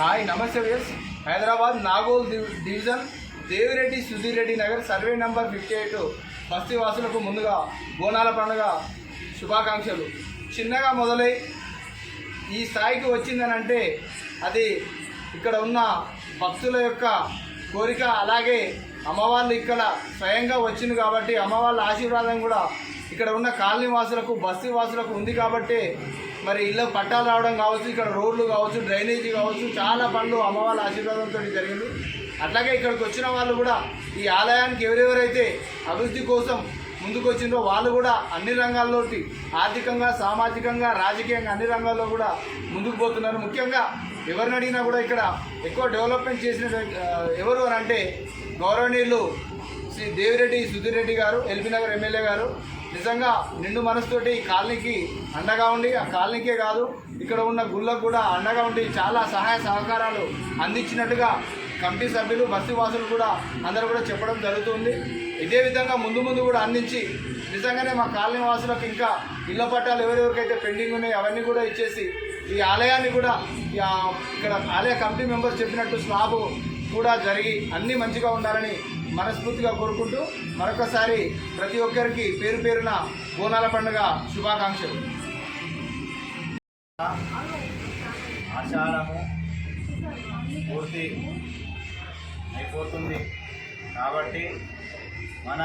Hi నమస్తే views. Hyderabad Nagole division Devireddy Sudhireddy Nagar survey number fifty eight బస్తీ వాసులకు ముందుగా బోనాల పండుగ శుభాకాంక్షలు. చిన్నగా మొదలై ఈ స్థాయికి వచ్చిందని అంటే అది ఇక్కడ ఉన్న భక్తుల యొక్క కోరిక అలాగే అమ్మవాళ్ళు ఇక్కడ స్వయంగా వచ్చింది కాబట్టి అమ్మవాళ్ళ ఆశీర్వాదం కూడా ఇక్కడ ఉన్న కాలనీ వాసులకు బస్తీ వాసులకు ఉంది కాబట్టి మరి ఇల్లు పట్టాలు రావడం కావచ్చు ఇక్కడ రోడ్లు కావచ్చు డ్రైనేజీ కావచ్చు చాలా పనులు అమ్మవాళ్ళ ఆశీర్వాదంతో జరిగింది. అట్లాగే ఇక్కడికి వచ్చిన వాళ్ళు కూడా ఈ ఆలయానికి ఎవరెవరైతే అభివృద్ధి కోసం ముందుకొచ్చిందో వాళ్ళు కూడా అన్ని రంగాల్లోకి ఆర్థికంగా సామాజికంగా రాజకీయంగా అన్ని రంగాల్లో కూడా ముందుకు పోతున్నారు. ముఖ్యంగా ఎవరిని అడిగినా కూడా ఇక్కడ ఎక్కువ డెవలప్మెంట్ చేసిన ఎవరు అని అంటే గౌరవనీయులు శ్రీ దేవిరెడ్డి సుధీర్ రెడ్డి గారు ఎల్బీనగర్ ఎమ్మెల్యే గారు. నిజంగా నిండు మనసుతోటి ఈ కాలనీకి అండగా ఉండి ఆ కాలనీకే కాదు ఇక్కడ ఉన్న గుళ్ళకు కూడా అండగా ఉండి చాలా సహాయ సహకారాలు అందించినట్టుగా కమిటీ సభ్యులు బస్తీ వాసులు కూడా అందరూ కూడా చెప్పడం జరుగుతుంది. ఇదే విధంగా ముందు ముందు కూడా అందించి నిజంగానే మా కాలనీ వాసులకు ఇంకా ఇళ్ళ పట్టాలు ఎవరెవరికైతే పెండింగ్ ఉన్నాయి అవన్నీ కూడా ఇచ్చేసి ఈ ఆలయాన్ని కూడా ఇక్కడ ఆలయ కమిటీ మెంబర్స్ చెప్పినట్టు స్లాబ్ కూడా జరిగి అన్నీ మంచిగా ఉండాలని మనస్ఫూర్తిగా కోరుకుంటూ మరొకసారి ప్రతి ఒక్కరికి పేరు పేరున బోనాల పండుగ శుభాకాంక్షలు. ఆచారము పూర్తి అయిపోతుంది. కాబట్టి మన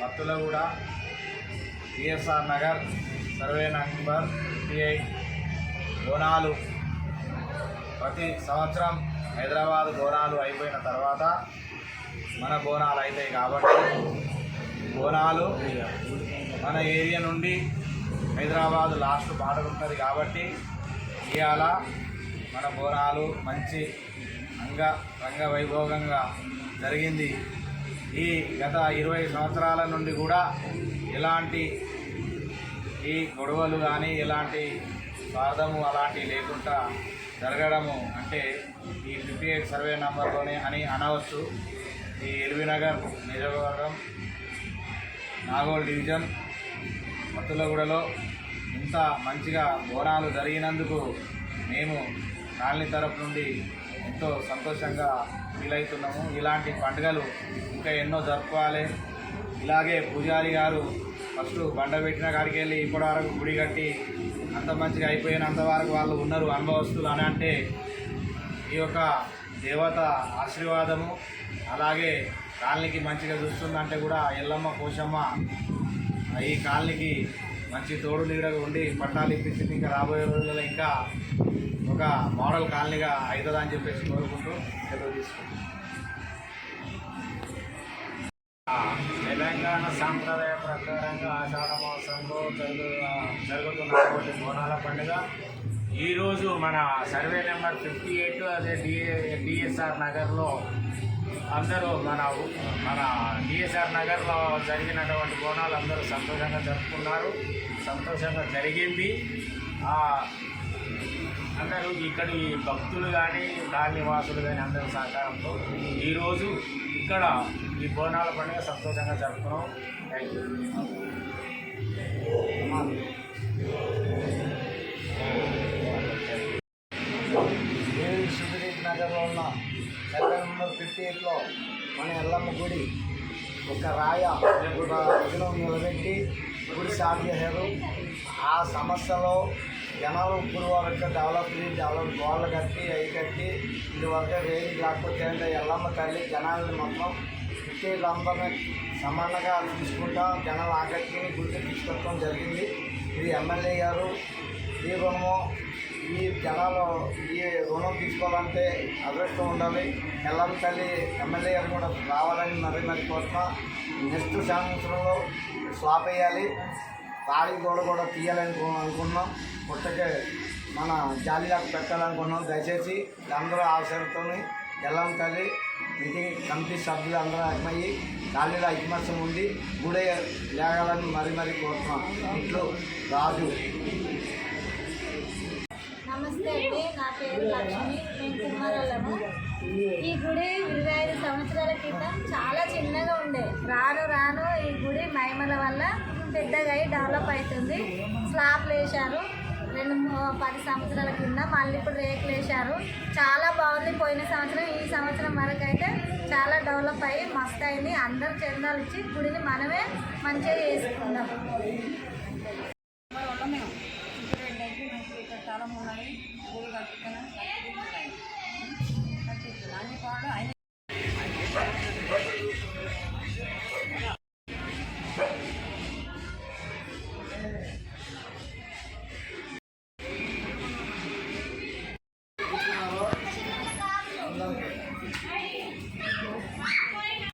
భక్తులు కూడా TSR Nagar survey number fifty Bonalu ప్రతి సంవత్సరం హైదరాబాద్ బోనాలు అయిపోయిన తర్వాత మన బోనాలు అవుతాయి కాబట్టి బోనాలు మన ఏరియా నుండి హైదరాబాద్ లాస్ట్ బార్డర్ ఉంటుంది కాబట్టి ఇవాళ మన బోనాలు మంచి అంగ రంగ వైభోగంగా జరిగింది. ఈ గత ఇరవై సంవత్సరాల నుండి కూడా ఎలాంటి ఈ గొడవలు కానీ ఎలాంటి స్వార్థము అలాంటివి లేకుండా జరగడము అంటే ఈ ఫిఫ్టీ ఎయిట్ సర్వే నంబర్లోనే అని అనవచ్చు. ఈ ఎల్బీ నగర్ నియోజకవర్గం నాగోల్ డివిజన్ మత్తులగూడలో ఇంత మంచిగా బోనాలు జరిగినందుకు మేము కాలనీ తరపు నుండి ఎంతో సంతోషంగా ఫీల్ అవుతున్నాము. ఇలాంటి పండుగలు ఇంకా ఎన్నో జరుపుకోవాలి. ఇలాగే పూజారి గారు ఫస్ట్ బండ పెట్టిన కాడికి వెళ్ళి ఇప్పటి వరకు గుడి కట్టి అంత మంచిగా అయిపోయినంత వరకు వాళ్ళు ఉన్నారు అనుభవస్తులు అని అంటే ఈ యొక్క దేవత ఆశీర్వాదము అలాగే కాలనీకి మంచిగా చూస్తుందంటే కూడా ఎల్లమ్మ కోశమ్మ ఈ కాలనీకి మంచి తోడు నీడగా ఉండి పట్టాలు ఇప్పించింది ఇంకా రాబోయే రోజుల్లో ఇంకా ఒక మోడల్ కాలనీగా అవుతుందని చెప్పేసి కోరుకుంటూ సెలవు తీసుకుంటాం తెలంగాణ సాంప్రదాయ ప్రకారంగా ఆషాఢ మాసంలో జరుగుతున్న జరుగుతున్నటువంటి బోనాల పండుగ. ఈరోజు మన సర్వే నెంబర్ ఫిఫ్టీ ఎయిట్ అదే డిఏ డిఎస్ఆర్ నగర్లో అందరూ మన మన డిఎస్ఆర్ నగర్లో జరిగినటువంటి బోనాలు అందరూ సంతోషంగా జరుపుకున్నారు. సంతోషంగా జరిగింది. అందరూ ఇక్కడ ఈ భక్తులు కానీ కాలనీవాసులు కానీ అందరి సహకారంతో ఈరోజు ఇక్కడ ఈ బోనాల పండుగ సంతోషంగా జరుపుకున్నాం. థ్యాంక్ యూ నెంబర్ మన ఎల్లమ్మ గుడి ఒక రాయ ఒక విగ్రహం నిలబెట్టి గుడి స్టార్ట్ చేశారు. ఆ సమస్యలో జనాలు ఇప్పుడు వరకు డెవలప్ డెవలప్ గోడలు కట్టి అవి కట్టి ఇది వరకు లేకపోతే అంటే ఎల్లమ్మ తల్లి జనాలని మొత్తం ఫిఫ్టీ అందరినీ సమానంగా తీసుకుంటా జనాలు ఆకట్టుకుని గుర్తు తీసుకొచ్చడం జరిగింది. ఇది ఎమ్మెల్యే గారు ఈ ఈ జనాలు ఈ రుణం తీసుకోవాలంటే అదృష్టం ఉండాలి. ఎల్లం తల్లి ఎమ్మెల్యే గారు కూడా రావాలని మరీ మరి కోరుతున్నా నెక్స్ట్ సంవత్సరంలో స్లాప్ వేయాలి. తాళి గోడ కూడా తీయాలని అనుకున్నాం. కొత్తగా మన జాలీలాగా పెట్టాలనుకున్నాం. దయచేసి అందరూ ఆశలతో ఎల్లం తల్లి. మీటింగ్ కమిటీ సభ్యులు అందరూ ఏకమయ్యి ఖాళీలో ఐకమత్యం ఉండి గుడే లేగాలని మరీ మరీ కోరుతున్నాం. ఇంట్లో రాజు. నమస్తే అండి. నా పేరు లక్ష్మి. నేను కుమారాలను ఈ గుడి ఇరవై ఐదు సంవత్సరాల క్రితం చాలా చిన్నగా ఉండే. రాను రాను ఈ గుడి మహిమల వల్ల పెద్దగా అయి డెవలప్ అవుతుంది. స్లాబ్లు వేశారు రెండు మూ- పది సంవత్సరాల కింద మళ్ళీ ఇప్పుడు రేకులు వేశారు. చాలా బాగుంది. పోయిన సంవత్సరం ఈ సంవత్సరం వరకు అయితే చాలా డెవలప్ అయ్యి మస్తు అయింది. అందరు చందాలు ఇచ్చి గుడిని మనమే మంచిగా చేసుకుందాం మరి వల్ల మేము ఇక్కడ ఏంటంటే